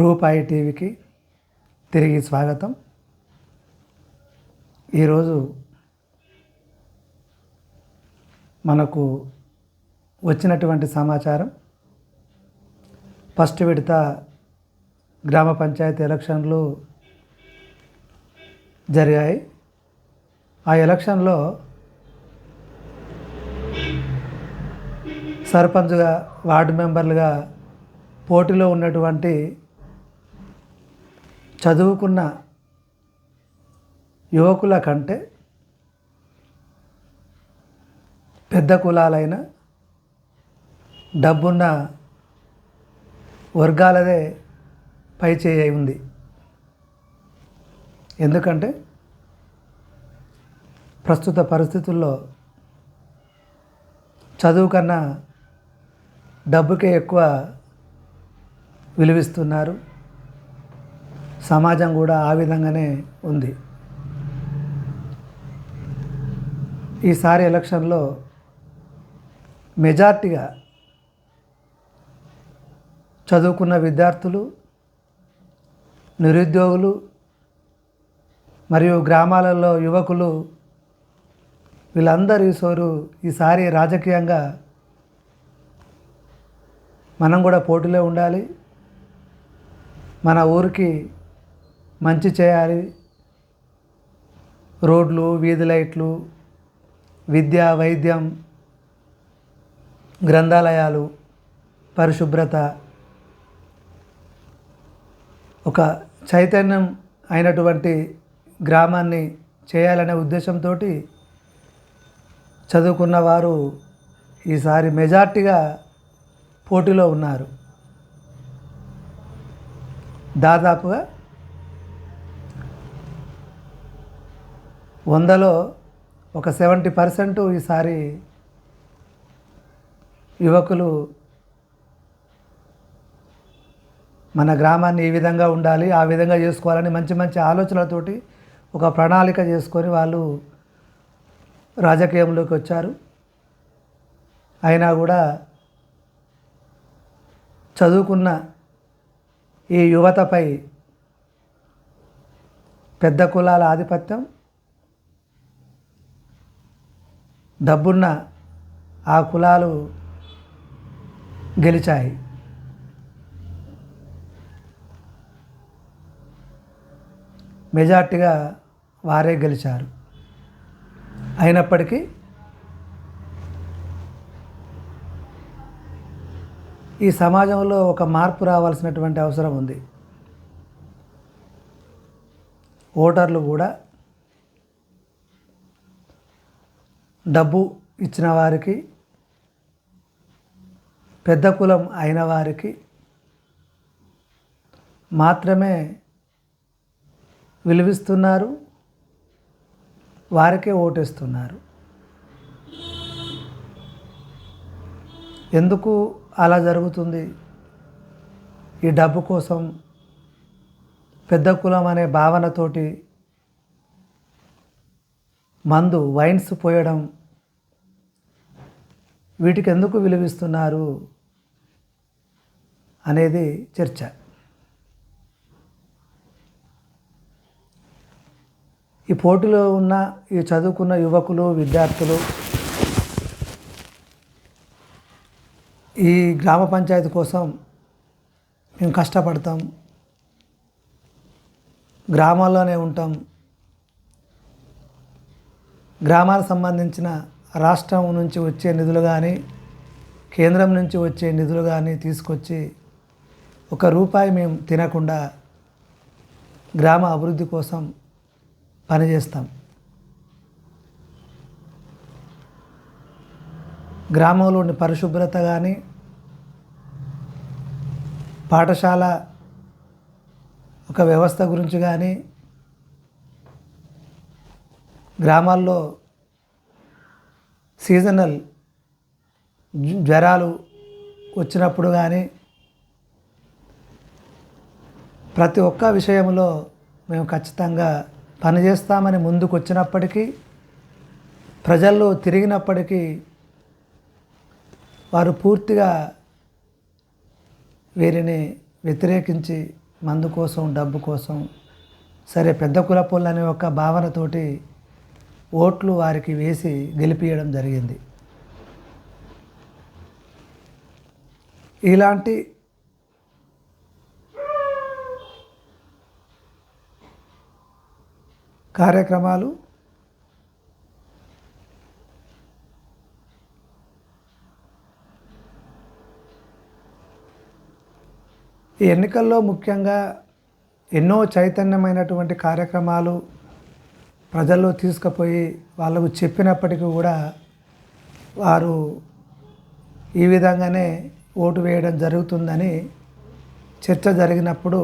రూపాయి టీవీకి తిరిగి స్వాగతం. ఈరోజు మనకు వచ్చినటువంటి సమాచారం ఫస్ట్ విడత గ్రామ పంచాయతీ ఎలక్షన్లు జరిగాయి. ఆ ఎలక్షన్లో సర్పంచ్గా వార్డు మెంబర్లుగా పోటీలో ఉన్నటువంటి చదువుకున్న యువకుల కంటే పెద్ద కులాలైన డబ్బున్న వర్గాలదే పై చేయి ఉంది. ఎందుకంటే ప్రస్తుత పరిస్థితుల్లో చదువు కన్నా డబ్బుకే ఎక్కువ విలువిస్తున్నారు. సమాజం కూడా ఆ విధంగానే ఉంది. ఈసారి ఎలక్షన్లో మెజార్టీగా చదువుకున్న విద్యార్థులు నిరుద్యోగులు మరియు గ్రామాలలో యువకులు వీళ్ళందరూ ఈసోరు ఈసారి రాజకీయంగా మనం కూడా పోటీలో ఉండాలి. మన ఊరికి మంచి చేయాలి. రోడ్లు వీధి లైట్లు విద్య వైద్యం గ్రంథాలయాలు పరిశుభ్రత ఒక చైతన్యం అయినటువంటి గ్రామాన్ని చేయాలనే ఉద్దేశంతో చదువుకున్న వారు ఈసారి మెజార్టీగా పోటీలో ఉన్నారు. దాదాపుగా వందలో ఒక సెవెంటీ పర్సెంట్ ఈసారి యువకులు మన గ్రామాన్ని ఈ విధంగా ఉండాలి ఆ విధంగా చేసుకోవాలని మంచి మంచి ఆలోచనలతోటి ఒక ప్రణాళిక చేసుకొని వాళ్ళు రాజకీయంలోకి వచ్చారు. అయినా కూడా చదువుకున్న ఈ యువతపై పెద్ద కులాల ఆధిపత్యం డబ్బున్న ఆ కులాలు గెలిచాయి. మెజార్టీగా వారే గెలిచారు. అయినప్పటికీ ఈ సమాజంలో ఒక మార్పు రావాల్సినటువంటి అవసరం ఉంది. ఓటర్లు కూడా డబ్బు ఇచ్చిన వారికి పెద్ద కులం అయిన వారికి మాత్రమే విలువిస్తున్నారు వారికే ఓటేస్తున్నారు. ఎందుకు అలా జరుగుతుంది? ఈ డబ్బు కోసం పెద్ద కులం అనే భావనతోటి మందు వైన్స్ పోయడం. వీటికి ఎందుకు విలువిస్తున్నారు అనేది చర్చ. ఈ పోటీలో ఉన్న ఈ చదువుకున్న యువకులు విద్యార్థులు ఈ గ్రామ పంచాయతీ కోసం మేము కష్టపడతాం. గ్రామాల్లోనే ఉంటాం. గ్రామాలకు సంబంధించిన రాష్ట్రం నుంచి వచ్చే నిధులు కానీ కేంద్రం నుంచి వచ్చే నిధులు కానీ తీసుకొచ్చి ఒక రూపాయి మేము తినకుండా గ్రామ అభివృద్ధి కోసం పనిచేస్తాం. గ్రామంలోని పరిశుభ్రత కానీ పాఠశాల ఒక వ్యవస్థ గురించి కానీ గ్రామాల్లో సీజనల్ జ్వరాలు వచ్చినప్పుడు కానీ ప్రతి ఒక్క విషయంలో మేము ఖచ్చితంగా పనిచేస్తామని ముందుకు వచ్చినప్పటికీ ప్రజల్లో తిరిగినప్పటికీ వారు పూర్తిగా వీరిని వ్యతిరేకించి మందు కోసం డబ్బు కోసం సరే పెద్ద కులపోళ్ళనే అనే ఒక భావనతోటి ఓట్లు వారికి వేసి గెలిపించడం జరిగింది. ఇలాంటి కార్యక్రమాలు ఈ ఎన్నికల్లో ముఖ్యంగా ఎన్నో చైతన్యమైనటువంటి కార్యక్రమాలు ప్రజల్లో తీసుకుపోయి వాళ్ళకు చెప్పినప్పటికీ కూడా వారు ఈ విధంగానే ఓటు వేయడం జరుగుతుందని చర్చ జరిగినప్పుడు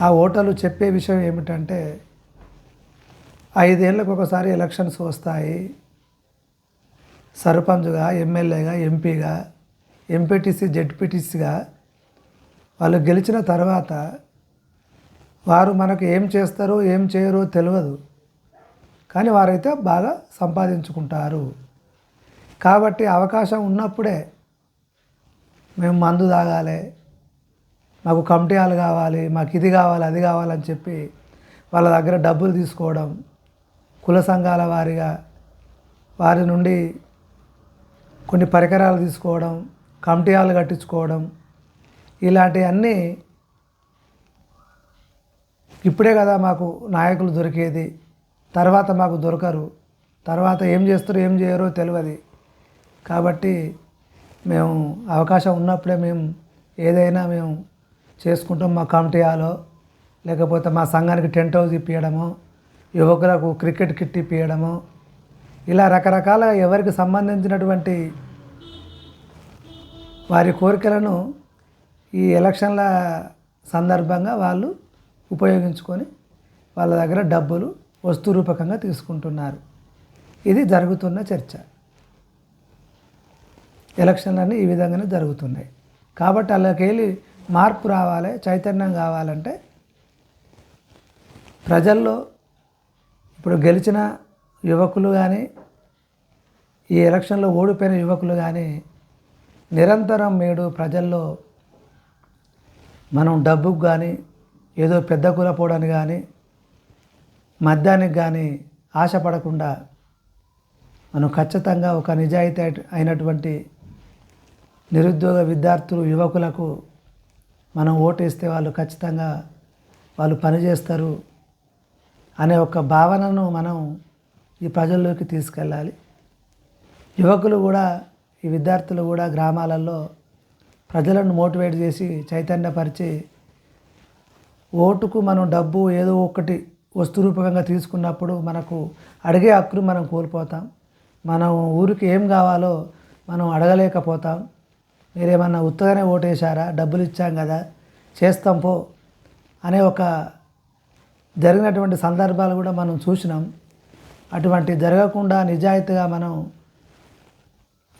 ఆ ఓటర్లు చెప్పే విషయం ఏమిటంటే ఐదేళ్ళకు ఒకసారి ఎలక్షన్స్ వస్తాయి. సర్పంచ్గా ఎమ్మెల్యేగా ఎంపీగా ఎంపీటీసీ జెడ్పీటీసీగా వాళ్ళు గెలిచిన తర్వాత వారు మనకు ఏం చేస్తారో ఏం చేయరో తెలియదు. కానీ వారైతే బాగా సంపాదించుకుంటారు. కాబట్టి అవకాశం ఉన్నప్పుడే మేము మందు తాగాలి మాకు కమిటీలు కావాలి మాకు ఇది కావాలి అది కావాలని చెప్పి వాళ్ళ దగ్గర డబ్బులు తీసుకోవడం కుల సంఘాల వారిగా వారి నుండి కొన్ని పరికరాలు తీసుకోవడం కమిటీలు కట్టించుకోవడం ఇలాంటివన్నీ ఇప్పుడే కదా మాకు నాయకులు దొరికేది. తర్వాత మాకు దొరకరు. తర్వాత ఏం చేస్తారో ఏం చేయరో తెలియదు కాబట్టి మేము అవకాశం ఉన్నప్పుడే మేము ఏదైనా మేము చేసుకుంటాం మా కమిటీయాలో లేకపోతే మా సంఘానికి టెంట్ హౌస్ ఇప్పించడము యువకులకు క్రికెట్ కిట్ ఇప్పించడము ఇలా రకరకాల ఎవరికి సంబంధించినటువంటి వారి కోరికలను ఈ ఎలక్షన్ల సందర్భంగా వాళ్ళు ఉపయోగించుకొని వాళ్ళ దగ్గర డబ్బులు వస్తు రూపకంగా తీసుకుంటున్నారు. ఇది జరుగుతున్న చర్చ. ఎలక్షన్లన్నీ ఈ విధంగానే జరుగుతున్నాయి. కాబట్టి అలాకెళ్ళి మార్పు రావాలి చైతన్యం కావాలంటే ప్రజల్లో ఇప్పుడు గెలిచిన యువకులు కానీ ఈ ఎలక్షన్లో ఓడిపోయిన యువకులు కానీ నిరంతరం మీడు ప్రజల్లో మనం డబ్బుకు కానీ ఏదో పెద్ద కులపోవడానికి కానీ మద్యానికి కానీ ఆశపడకుండా మనం ఖచ్చితంగా ఒక నిజాయితీ అయినటువంటి నిరుద్యోగ విద్యార్థులు యువకులకు మనం ఓటేస్తే వాళ్ళు ఖచ్చితంగా వాళ్ళు పనిచేస్తారు అనే ఒక భావనను మనం ఈ ప్రజల్లోకి తీసుకెళ్ళాలి. యువకులు కూడా ఈ విద్యార్థులు కూడా గ్రామాలలో ప్రజలను మోటివేట్ చేసి చైతన్యపరిచి ఓటుకు మనం డబ్బు ఏదో ఒకటి వస్తు రూపకంగా తీసుకున్నప్పుడు మనకు అడిగే హక్కును మనం కోల్పోతాం. మనం ఊరికి ఏం కావాలో మనం అడగలేకపోతాం. మీరేమన్నా ఉత్తగానే ఓటేశారా? డబ్బులు ఇచ్చాం కదా చేస్తాం పో అనే ఒక జరిగినటువంటి సందర్భాలు కూడా మనం చూసినాం. అటువంటి జరగకుండా నిజాయితీగా మనం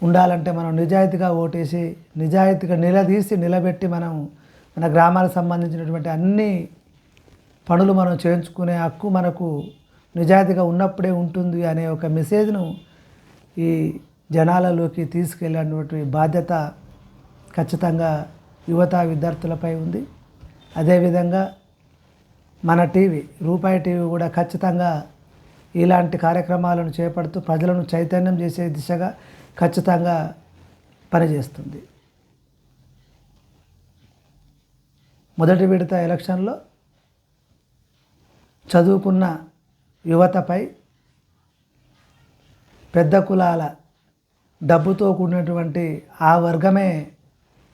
ఉండాలంటే మనం నిజాయితీగా ఓటేసి నిజాయితీగా నిలదీసి నిలబెట్టి మనం మన గ్రామాలకు సంబంధించినటువంటి అన్ని పనులు మనం చేయించుకునే హక్కు మనకు నిజాయితీగా ఉన్నప్పుడే ఉంటుంది అనే ఒక మెసేజ్ను ఈ జనాలలోకి తీసుకెళ్ళినటువంటి బాధ్యత ఖచ్చితంగా యువత విద్యార్థులపై ఉంది. అదేవిధంగా మన టీవీ రూపాయి టీవీ కూడా ఖచ్చితంగా ఇలాంటి కార్యక్రమాలను చేపడుతూ ప్రజలను చైతన్యం చేసే దిశగా ఖచ్చితంగా పనిచేస్తుంది. మొదటి విడత ఎలక్షన్లో చదువుకున్న యువతపై పెద్ద కులాల డబ్బుతో కూడినటువంటి ఆ వర్గమే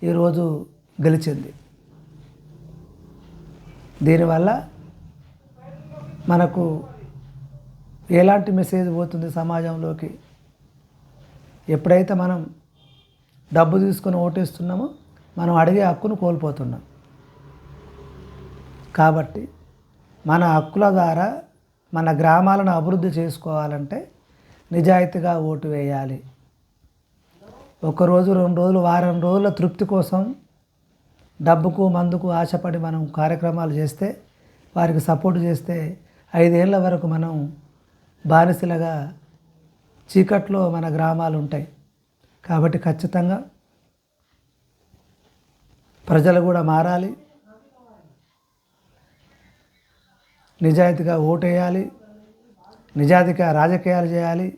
ఈరోజు గెలిచింది. దీనివల్ల మనకు ఎలాంటి మెసేజ్ పోతుంది సమాజంలోకి? ఎప్పుడైతే మనం డబ్బు తీసుకొని ఓటేస్తున్నామో మనం అడిగే హక్కును కోల్పోతున్నాం. కాబట్టి మన హక్కుల ద్వారా మన గ్రామాలను అభివృద్ధి చేసుకోవాలంటే నిజాయితీగా ఓటు వేయాలి. ఒకరోజు రెండు రోజులు వారం రోజుల తృప్తి కోసం డబ్బుకు మందుకు ఆశపడి మనం కార్యక్రమాలు చేస్తే వారికి సపోర్ట్ చేస్తే ఐదేళ్ళ వరకు మనం బానిసలుగా చీకట్లో మన గ్రామాలు ఉంటాయి. కాబట్టి ఖచ్చితంగా ప్రజలు కూడా మారాలి. నిజాయితీగా ఓటేయాలి నిజాయితీగా రాజకీయాలు చేయాలి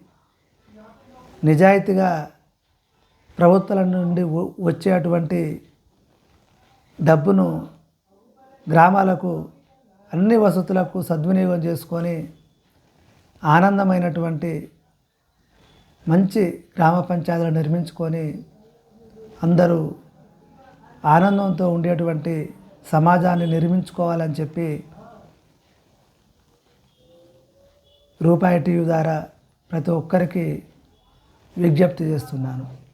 నిజాయితీగా ప్రభుత్వాల నుండి వచ్చేటువంటి డబ్బును గ్రామాలకు అన్ని వసతులకు సద్వినియోగం చేసుకొని ఆనందమైనటువంటి మంచి గ్రామ పంచాయతీలు నిర్మించుకొని అందరూ ఆనందంతో ఉండేటువంటి సమాజాన్ని నిర్మించుకోవాలని చెప్పి రూపాయి టీవీ ద్వారా ప్రతి ఒక్కరికి విజ్ఞప్తి చేస్తున్నాను.